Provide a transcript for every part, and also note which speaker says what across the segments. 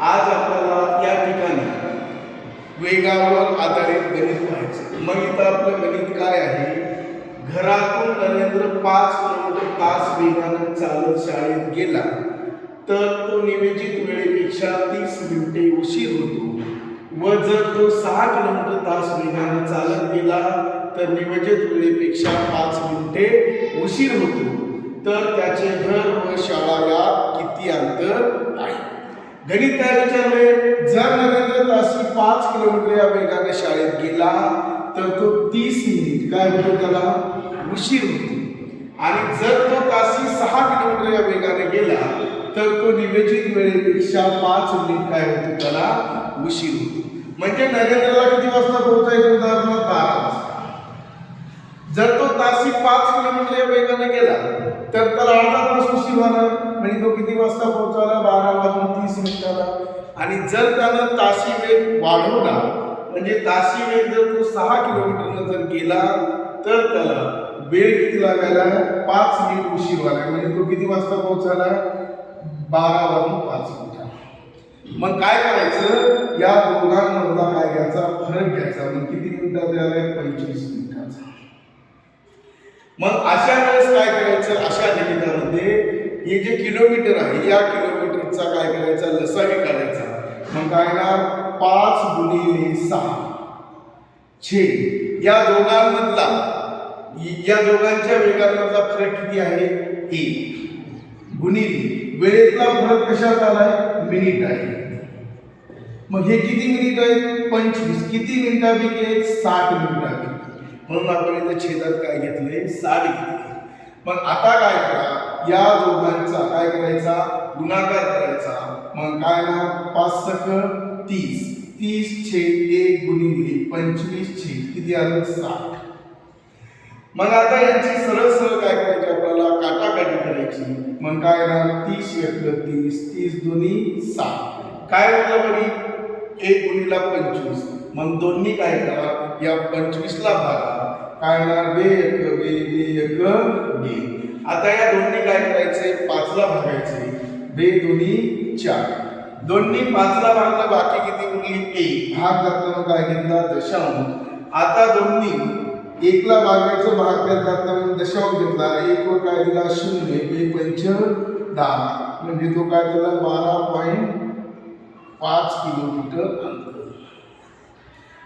Speaker 1: आज आपल्याला या ठिकाणी वेगावर आधारित गणित पाहायचं मग इथं आपलं गणित काय आहे? घरातून नरेंद्र पाच किलोमीटर तास वेगानं चालत शाळेत गेला तर तो नियोजित वेळेपेक्षा तीस मिनिटे उशीर होतो. व जर तो सहा किलोमीटर तास वेगानं चालत गेला तर नियोजित वेळेपेक्षा पाच मिनिटे उशीर होतो. तर त्याचे घर व शाळा यात किती अंतर आहे? गणित काय विचारले जर नरेंद्र तासी पाच किलोमीटर या वेगाने शाळेत गेला तर तो तीस मिनिट. काय होतो त्याला? उशीर होतो. आणि जर तो तासी सहा किलोमीटर या वेगाने गेला तर तो निवेदित वेळेपेक्षा पाच मिनिट काय होतो त्याला? उशीर होतो. म्हणजे नरेंद्रला किती वाजता पोहोचायचं उदाहरणार्थ बारा वाजता जर तो तासी पाच किलोमीटर वेगाने गेला. तर त्याला अर्धा तास उशीर होणार म्हणजे तो किती वाजता पोहोचवला? बारा वाजून तीस मिनिटाला. आणि जर त्यानं ताशी वेग वाढवला म्हणजे ताशी वेग जर तो सहा किलोमीटरनं जर गेला तर त्याला वेळ किती लागायला? पाच मिनिट उशीर व्हायला. म्हणजे तो किती वाजता पोहोचायला बारा वाजून पाच मिनिटाला मग काय करायचं? या दोघांमधला काय घ्यायचा? फरक घ्यायचा. मग किती मिनिटात यायला? पंचवीस मिनिट. मग अशा वेळेस काय करायचं? अशा निमित्तामध्ये हे जे किलोमीटर आहे या किलोमीटरचा काय करायचा? लसावी काढायचा मग काय येणार पाच गुणिले सहा. छे. या दोघांमधला या दोघांच्या वेगांमधला फरक किती आहे? एक. गुणिले. वेळेतला फरक कशात आलाय? मिनिट आहे. मग हे किती मिनिट आहेत पंचवीस. किती मिनिटापैकी आहेत साठ मिनिटापैकी. म्हणून आपण इथे छेदात काय घेतले साठ घेतले मग आता काय करा? या दोघांचा काय करायचा? गुणाकार करायचा. मग काय ना पाच सक तीस. तीस छेद एक गुणिले पंचवीस छेद किती आलं? साठ. मग आता यांची सरळ सरळ काय करायची आपल्याला? काटाकाटी करायची. मग काय ना तीस एक तीस. तीस दोन्ही साठ. काय म्हटलं बरी एक गुणीला पंचवीस. मग दोन्ही काय करा? या पंचवीसला भागा. काय ना बे एक बे बे एक बे. आता या दोन्ही काय करायचे पाचला भागायचे बे दोन्ही चार. दोन्ही पाचला भागला बाकी किती उरली? एक. भाग जाताना काय घेतला? दशांश. आता दोन्ही एकला भागायचं भाग त्यात जाताना दशांश घेतला. एक वर काय दिला? शून्य. बे पंच दहा. म्हणजे तो काय दिला? बारा पॉईंट पाच किलोमीटर अंतर.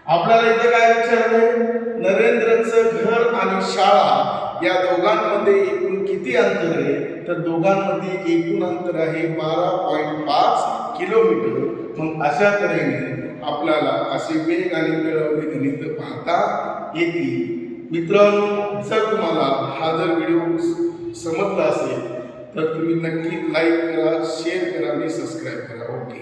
Speaker 1: आपल्याला इथे काय विचारलंय नरेंद्रचं घर आणि शाळा या दोघांमध्ये एकूण किती अंतर आहे? तर दोघांमध्ये एकूण अंतर आहे बारा पॉईंट पाच किलोमीटर. मग अशा तऱ्हेने आपल्याला असे वेग आणि मिळवले गणित पाहता येतील. मित्रांनो जर तुम्हाला हा जर व्हिडिओ समजला असेल तर तुम्ही नक्की लाईक करा शेअर करा आणि सबस्क्राईब करा. ओके